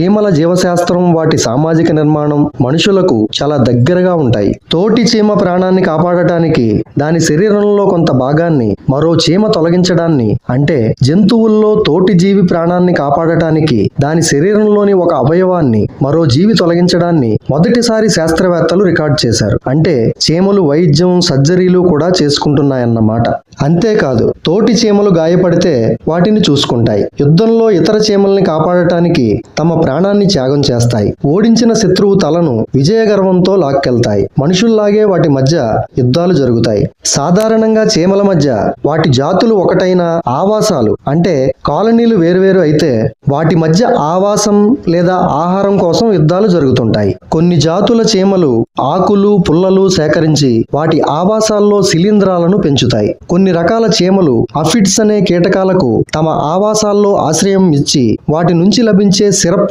చీమల జీవశాస్త్రం వాటి సామాజిక నిర్మాణం మనుషులకు చాలా దగ్గరగా ఉంటాయి. తోటి చీమ ప్రాణాన్ని కాపాడటానికి దాని శరీరంలో కొంత భాగాన్ని మరో చీమ తొలగించడాన్ని అంటే జంతువుల్లో తోటి జీవి ప్రాణాన్ని కాపాడటానికి దాని శరీరంలోని ఒక అవయవాన్ని మరో జీవి తొలగించడాన్ని మొదటిసారి శాస్త్రవేత్తలు రికార్డ్ చేశారు. అంటే చీమలు వైద్యం సర్జరీలు కూడా చేసుకుంటున్నాయన్నమాట. అంతేకాదు తోటి చీమలు గాయపడితే వాటిని చూసుకుంటాయి. యుద్ధంలో ఇతర చీమల్ని కాపాడటానికి తమ ప్రాణాన్ని త్యాగం చేస్తాయి. ఓడించిన శత్రువు తలను విజయగర్వంతో లాక్కెళ్తాయి. మనుషుల్లాగే వాటి మధ్య యుద్ధాలు జరుగుతాయి. సాధారణంగా చీమల మధ్య వాటి జాతులు ఒకటైన ఆవాసాలు. అంటే కాలనీలు వేరువేరు అయితే వాటి మధ్య ఆవాసం లేదా ఆహారం కోసం యుద్ధాలు జరుగుతుంటాయి. కొన్ని జాతుల చీమలు ఆకులు పుల్లలు సేకరించి వాటి ఆవాసాల్లో శిలీంధ్రాలను పెంచుతాయి. కొన్ని రకాల చీమలు అఫిడ్స్ అనే కీటకాలకు తమ ఆవాసాల్లో ఆశ్రయం ఇచ్చి వాటి నుంచి లభించే సిరప్